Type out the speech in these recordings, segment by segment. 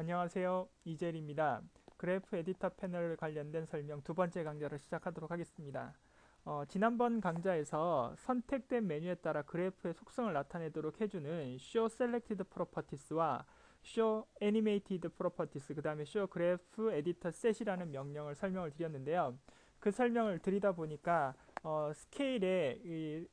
안녕하세요. 이젤입니다. 그래프 에디터 패널 관련된 설명 두 번째 강좌를 시작하도록 하겠습니다. 어, 지난번 강좌에서 선택된 메뉴에 따라 그래프의 속성을 나타내도록 해주는 Show Selected Properties와 Show Animated Properties, 그 다음에 Show Graph Editor Set이라는 명령을 설명을 드렸는데요. 그 설명을 드리다 보니까 어, 스케일에 이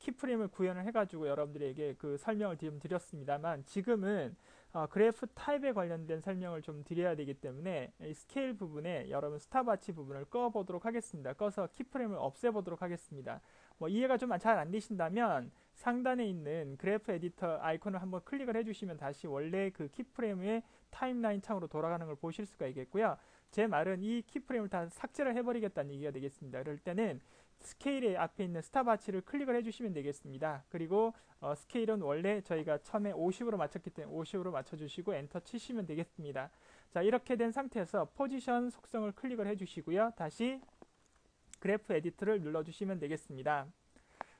키프레임을 구현을 해가지고 여러분들에게 그 설명을 좀 드렸습니다만 지금은 어, 그래프 타입에 관련된 설명을 좀 드려야 되기 때문에 이 스케일 부분에 여러분 스타바치 부분을 꺼보도록 하겠습니다. 꺼서 키프레임을 없애보도록 하겠습니다. 뭐 이해가 좀 잘 안 되신다면 상단에 있는 그래프 에디터 아이콘을 한번 클릭을 해주시면 다시 원래 그 키프레임의 타임라인 창으로 돌아가는 걸 보실 수가 있겠고요. 제 말은 이 키프레임을 다 삭제를 해버리겠다는 얘기가 되겠습니다. 그럴 때는 스케일의 앞에 있는 스타바치를 클릭을 해주시면 되겠습니다. 그리고 어, 스케일은 원래 저희가 처음에 50으로 맞췄기 때문에 50으로 맞춰주시고 엔터 치시면 되겠습니다. 자 이렇게 된 상태에서 포지션 속성을 클릭을 해주시고요. 다시 그래프 에디트를 눌러주시면 되겠습니다.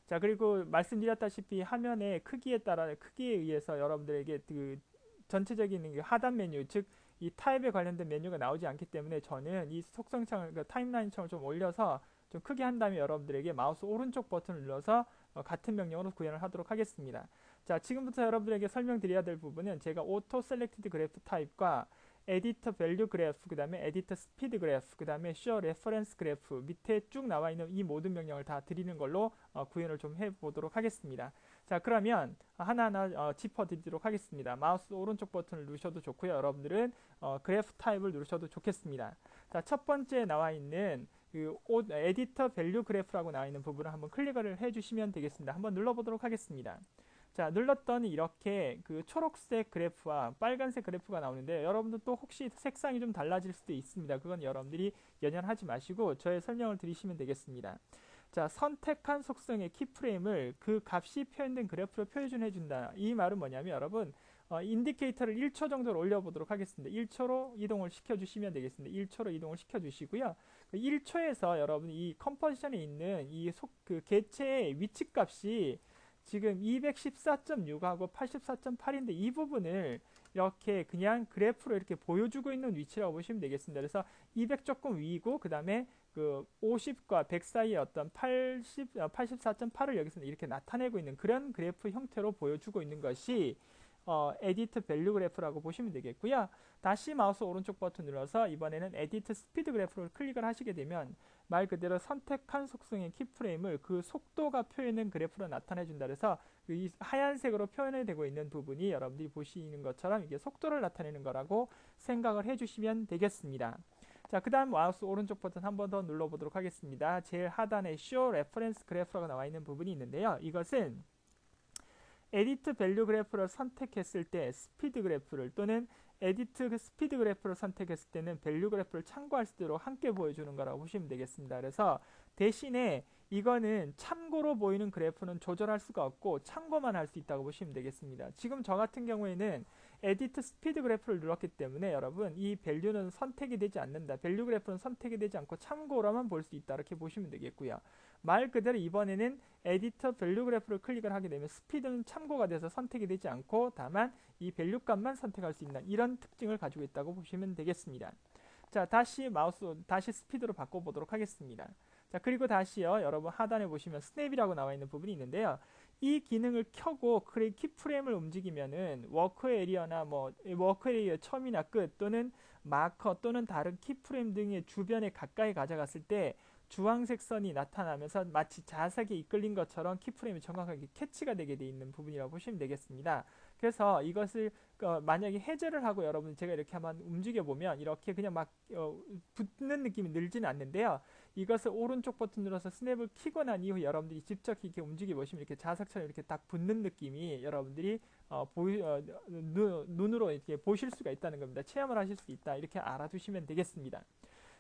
자 그리고 말씀드렸다시피 화면의 크기에 따라 크기에 의해서 여러분들에게 그 전체적인 하단 메뉴 즉 이 타입에 관련된 메뉴가 나오지 않기 때문에 저는 이 속성창을 그 타임라인 창을 좀 올려서 좀 크게 한 다음에 여러분들에게 마우스 오른쪽 버튼을 눌러서 어, 같은 명령으로 구현을 하도록 하겠습니다. 자, 지금부터 여러분들에게 설명드려야 될 부분은 제가 오토 셀렉티드 그래프 타입과 에디터 밸류 그래프, 그 다음에 에디터 스피드 그래프, 그 다음에 쇼 레퍼런스 그래프 밑에 쭉 나와 있는 이 모든 명령을 다 드리는 걸로 어, 구현을 좀 해보도록 하겠습니다. 자 그러면 하나하나 어, 짚어드리도록 하겠습니다. 마우스 오른쪽 버튼을 누르셔도 좋고요. 여러분들은 어, 그래프 타입을 누르셔도 좋겠습니다. 자 첫 번째 나와 있는 그 에디터 밸류 그래프라고 나와 있는 부분을 한번 클릭을 해주시면 되겠습니다. 한번 눌러보도록 하겠습니다. 자 눌렀더니 이렇게 그 초록색 그래프와 빨간색 그래프가 나오는데 여러분들 또 혹시 색상이 좀 달라질 수도 있습니다. 그건 여러분들이 연연하지 마시고 저의 설명을 드리시면 되겠습니다. 자 선택한 속성의 키프레임을 그 값이 표현된 그래프로 표준해 준다. 이 말은 뭐냐면 여러분 어, 인디케이터를 1초 정도로 올려보도록 하겠습니다. 1초로 이동을 시켜주시면 되겠습니다. 1초로 이동을 시켜주시고요. 1초에서 그 여러분 이 컴포지션에 있는 이 속 그 개체의 위치 값이 지금 214.6하고 84.8인데 이 부분을 이렇게 그냥 그래프로 이렇게 보여주고 있는 위치라고 보시면 되겠습니다. 그래서 200 조금 위이고 그 다음에 그 50과 100 사이의 어떤 80, 84.8을 여기서 이렇게 나타내고 있는 그런 그래프 형태로 보여주고 있는 것이 어, 에디트 밸류 그래프라고 보시면 되겠고요. 다시 마우스 오른쪽 버튼 눌러서 이번에는 에디트 스피드 그래프를 클릭을 하시게 되면 말 그대로 선택한 속성의 키프레임을 그 속도가 표현된 그래프로 나타내 준다 그래서 이 하얀색으로 표현이 되고 있는 부분이 여러분들이 보시는 것처럼 이게 속도를 나타내는 거라고 생각을 해주시면 되겠습니다. 자, 그 다음 마우스 오른쪽 버튼 한 번 더 눌러보도록 하겠습니다. 제일 하단에 Show Reference Graph라고 나와 있는 부분이 있는데요. 이것은 에디트 밸류 그래프를 선택했을 때 스피드 그래프를 또는 에디트 스피드 그래프를 선택했을 때는 밸류 그래프를 참고할 수 있도록 함께 보여주는 거라고 보시면 되겠습니다. 그래서 대신에 이거는 참고로 보이는 그래프는 조절할 수가 없고 참고만 할 수 있다고 보시면 되겠습니다. 지금 저 같은 경우에는 에디트 스피드 그래프를 눌렀기 때문에 여러분 이 밸류는 선택이 되지 않는다. 밸류 그래프는 선택이 되지 않고 참고로만 볼 수 있다. 이렇게 보시면 되겠고요. 말 그대로 이번에는 에디터 밸류 그래프를 클릭을 하게 되면 스피드는 참고가 돼서 선택이 되지 않고 다만 이 밸류 값만 선택할 수 있는 이런 특징을 가지고 있다고 보시면 되겠습니다. 자 다시 마우스 다시 스피드로 바꿔보도록 하겠습니다. 자 그리고 다시요 여러분 하단에 보시면 스냅이라고 나와 있는 부분이 있는데요. 이 기능을 켜고 키프레임을 움직이면은 워크 에리어나 뭐 워크 에리어 처음이나 끝 또는 마커 또는 다른 키프레임 등의 주변에 가까이 가져갔을 때 주황색 선이 나타나면서 마치 자석에 이끌린 것처럼 키프레임이 정확하게 캐치가 되게 돼 있는 부분이라고 보시면 되겠습니다. 그래서 이것을 어, 만약에 해제를 하고 여러분 제가 이렇게 한번 움직여 보면 이렇게 그냥 막 어, 붙는 느낌이 늘지는 않는데요. 이것을 오른쪽 버튼 눌러서 스냅을 키고 난 이후 여러분들이 직접 이렇게 움직여 보시면 이렇게 자석처럼 이렇게 딱 붙는 느낌이 여러분들이 어, 보이, 어, 눈, 눈으로 이렇게 보실 수가 있다는 겁니다. 체험을 하실 수 있다 이렇게 알아두시면 되겠습니다.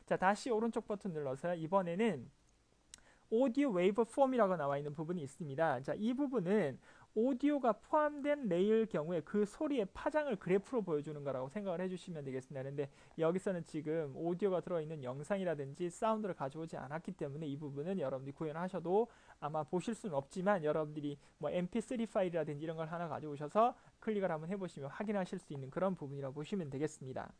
자 다시 오른쪽 버튼 눌러서 이번에는 오디오 웨이브 폼이라고 나와 있는 부분이 있습니다. 자, 이 부분은 오디오가 포함된 레이일 경우에 그 소리의 파장을 그래프로 보여주는 거라고 생각을 해주시면 되겠습니다. 그런데 여기서는 지금 오디오가 들어있는 영상이라든지 사운드를 가져오지 않았기 때문에 이 부분은 여러분들이 구현하셔도 아마 보실 수는 없지만 여러분들이 뭐 mp3 파일이라든지 이런 걸 하나 가져오셔서 클릭을 한번 해보시면 확인하실 수 있는 그런 부분이라고 보시면 되겠습니다.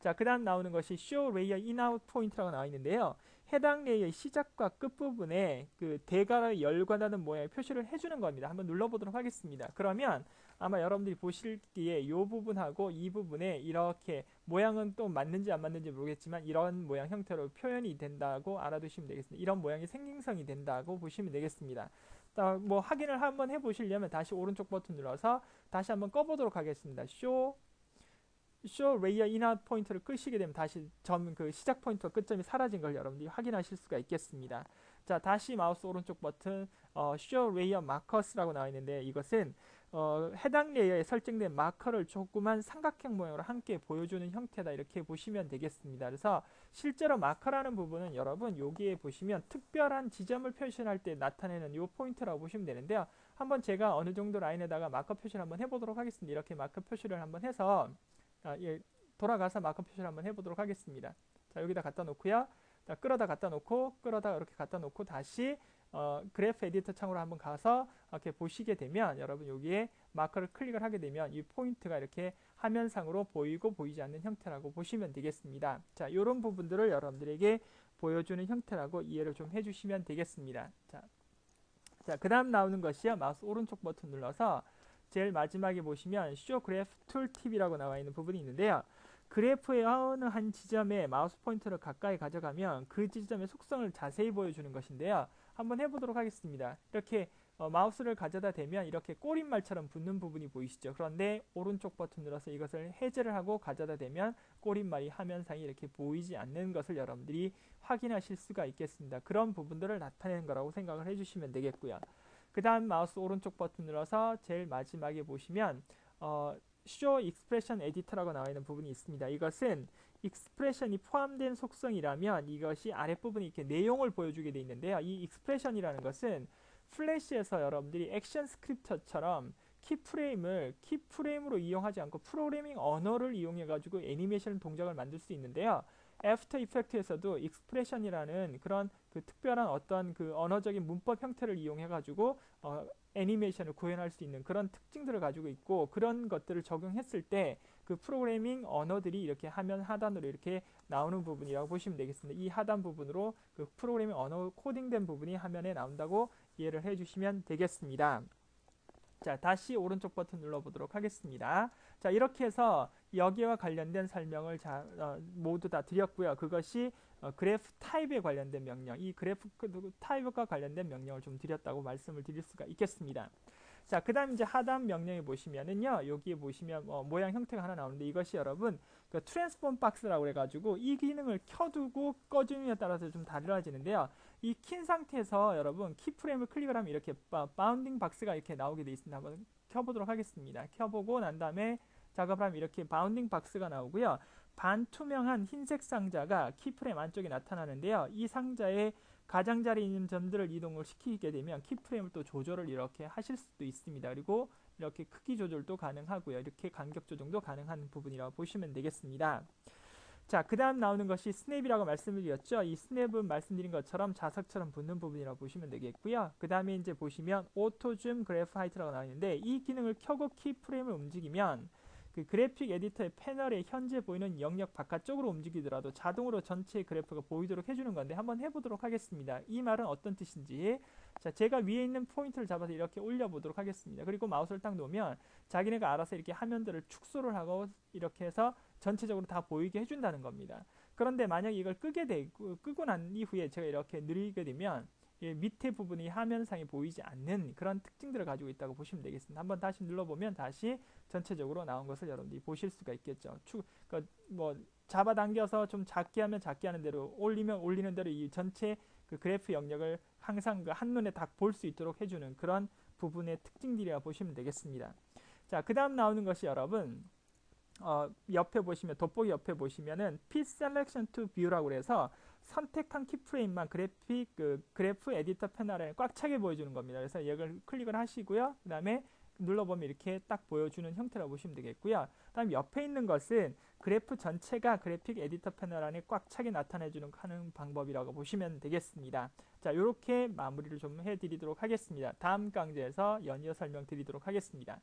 자, 그 다음 나오는 것이 show layer in out point라고 나와 있는데요. 해당 레이어의 시작과 끝부분에 그 대괄호 열관하는 모양의 표시를 해주는 겁니다. 한번 눌러보도록 하겠습니다. 그러면 아마 여러분들이 보실기에 이 부분하고 이 부분에 이렇게 모양은 또 맞는지 안 맞는지 모르겠지만 이런 모양 형태로 표현이 된다고 알아두시면 되겠습니다. 이런 모양이 생성이 된다고 보시면 되겠습니다. 뭐 확인을 한번 해보시려면 다시 오른쪽 버튼 눌러서 다시 한번 꺼보도록 하겠습니다. show 쇼 레이어 인아웃 포인트를 끄시게 되면 다시 점 그 시작 포인트와 끝점이 사라진 걸 여러분들이 확인하실 수가 있겠습니다. 자 다시 마우스 오른쪽 버튼 어, 쇼 레이어 마커스라고 나와 있는데 이것은 어, 해당 레이어에 설정된 마커를 조그만 삼각형 모양으로 함께 보여주는 형태다 이렇게 보시면 되겠습니다. 그래서 실제로 마커라는 부분은 여러분 여기에 보시면 특별한 지점을 표시할 때 나타내는 이 포인트라고 보시면 되는데요. 한번 제가 어느 정도 라인에다가 마커 표시를 한번 해보도록 하겠습니다. 이렇게 마커 표시를 한번 해서 아, 예, 돌아가서 마커 표시를 한번 해보도록 하겠습니다. 자, 여기다 갖다 놓고요. 자, 끌어다 갖다 놓고, 끌어다 이렇게 갖다 놓고, 다시, 어, 그래프 에디터 창으로 한번 가서 이렇게 보시게 되면, 여러분 여기에 마커를 클릭을 하게 되면 이 포인트가 이렇게 화면상으로 보이고 보이지 않는 형태라고 보시면 되겠습니다. 자, 이런 부분들을 여러분들에게 보여주는 형태라고 이해를 좀 해주시면 되겠습니다. 자, 자, 그 다음 나오는 것이요. 마우스 오른쪽 버튼 눌러서 제일 마지막에 보시면 Show Graph Tooltip이라고 나와 있는 부분이 있는데요. 그래프의 어느 한 지점에 마우스 포인터를 가까이 가져가면 그 지점의 속성을 자세히 보여주는 것인데요. 한번 해보도록 하겠습니다. 이렇게 어, 마우스를 가져다 대면 이렇게 꼬릿말처럼 붙는 부분이 보이시죠? 그런데 오른쪽 버튼 눌러서 이것을 해제를 하고 가져다 대면 꼬릿말이 화면상에 이렇게 보이지 않는 것을 여러분들이 확인하실 수가 있겠습니다. 그런 부분들을 나타내는 거라고 생각을 해주시면 되겠고요. 그 다음 마우스 오른쪽 버튼 눌러서 제일 마지막에 보시면 어, Show Expression Editor라고 나와 있는 부분이 있습니다. 이것은 익스프레션이 포함된 속성이라면 이것이 아랫부분에 이렇게 내용을 보여주게 되어 있는데요. 이 익스프레션이라는 것은 플래시에서 여러분들이 액션 스크립터처럼 키프레임을 키프레임으로 이용하지 않고 프로그래밍 언어를 이용해 가지고 애니메이션 동작을 만들 수 있는데요. 애프터 이펙트에서도 익스프레션이라는 그런 그 특별한 어떤 그 언어적인 문법 형태를 이용해 가지고 어, 애니메이션을 구현할 수 있는 그런 특징들을 가지고 있고 그런 것들을 적용했을 때 그 프로그래밍 언어들이 이렇게 화면 하단으로 이렇게 나오는 부분이라고 보시면 되겠습니다. 이 하단 부분으로 그 프로그래밍 언어 코딩된 부분이 화면에 나온다고 이해를 해주시면 되겠습니다. 자, 다시 오른쪽 버튼 눌러보도록 하겠습니다. 자, 이렇게 해서 여기와 관련된 설명을 자, 어, 모두 다 드렸고요. 그것이 어, 그래프 타입에 관련된 명령, 이 그래프 타입과 관련된 명령을 좀 드렸다고 말씀을 드릴 수가 있겠습니다. 자, 그 다음 이제 하단 명령에 보시면은요, 여기에 보시면 어, 모양 형태가 하나 나오는데 이것이 여러분, 그 트랜스폼 박스라고 해가지고 이 기능을 켜두고 꺼주느냐에 따라서 좀 달라지는데요. 이 킨 상태에서 여러분 키프레임을 클릭을 하면 이렇게 바운딩 박스가 이렇게 나오게 되어 있습니다. 한번 켜보도록 하겠습니다. 켜보고 난 다음에 작업을 하면 이렇게 바운딩 박스가 나오고요. 반투명한 흰색 상자가 키프레임 안쪽에 나타나는데요. 이 상자에 가장자리 있는 점들을 이동을 시키게 되면 키프레임을 또 조절을 이렇게 하실 수도 있습니다. 그리고 이렇게 크기 조절도 가능하고요. 이렇게 간격 조정도 가능한 부분이라고 보시면 되겠습니다. 자, 그 다음 나오는 것이 스냅이라고 말씀을 드렸죠. 이 스냅은 말씀드린 것처럼 자석처럼 붙는 부분이라고 보시면 되겠고요. 그 다음에 이제 보시면 오토 줌 그래프 하이트라고 나와 있는데 이 기능을 켜고 키프레임을 움직이면 그 그래픽 에디터의 패널에 현재 보이는 영역 바깥쪽으로 움직이더라도 자동으로 전체 그래프가 보이도록 해주는 건데 한번 해보도록 하겠습니다. 이 말은 어떤 뜻인지 자 제가 위에 있는 포인트를 잡아서 이렇게 올려보도록 하겠습니다. 그리고 마우스를 딱 놓으면 자기네가 알아서 이렇게 화면들을 축소를 하고 이렇게 해서 전체적으로 다 보이게 해준다는 겁니다. 그런데 만약 이걸 끄게 되고 끄고 난 이후에 제가 이렇게 누리게 되면 밑에 부분이 화면상에 보이지 않는 그런 특징들을 가지고 있다고 보시면 되겠습니다. 한번 다시 눌러보면 다시 전체적으로 나온 것을 여러분들이 보실 수가 있겠죠. 추, 그러니까 뭐 잡아당겨서 좀 작게 하면 작게 하는 대로 올리면 올리는 대로 이 전체 그 그래프 영역을 항상 그 한눈에 딱 볼 수 있도록 해주는 그런 부분의 특징들이라 보시면 되겠습니다. 자, 그 다음 나오는 것이 여러분 어, 옆에 보시면 돋보기 옆에 보시면은 P Selection to View라고 그래서 선택한 키프레임만 그래픽 그 그래프 에디터 패널에 꽉 차게 보여주는 겁니다. 그래서 이걸 클릭을 하시고요. 그 다음에 눌러보면 이렇게 딱 보여주는 형태라고 보시면 되겠고요. 그다음 옆에 있는 것은 그래프 전체가 그래픽 에디터 패널 안에 꽉 차게 나타내주는 하는 방법이라고 보시면 되겠습니다. 자, 이렇게 마무리를 좀 해드리도록 하겠습니다. 다음 강좌에서 연이어 설명드리도록 하겠습니다.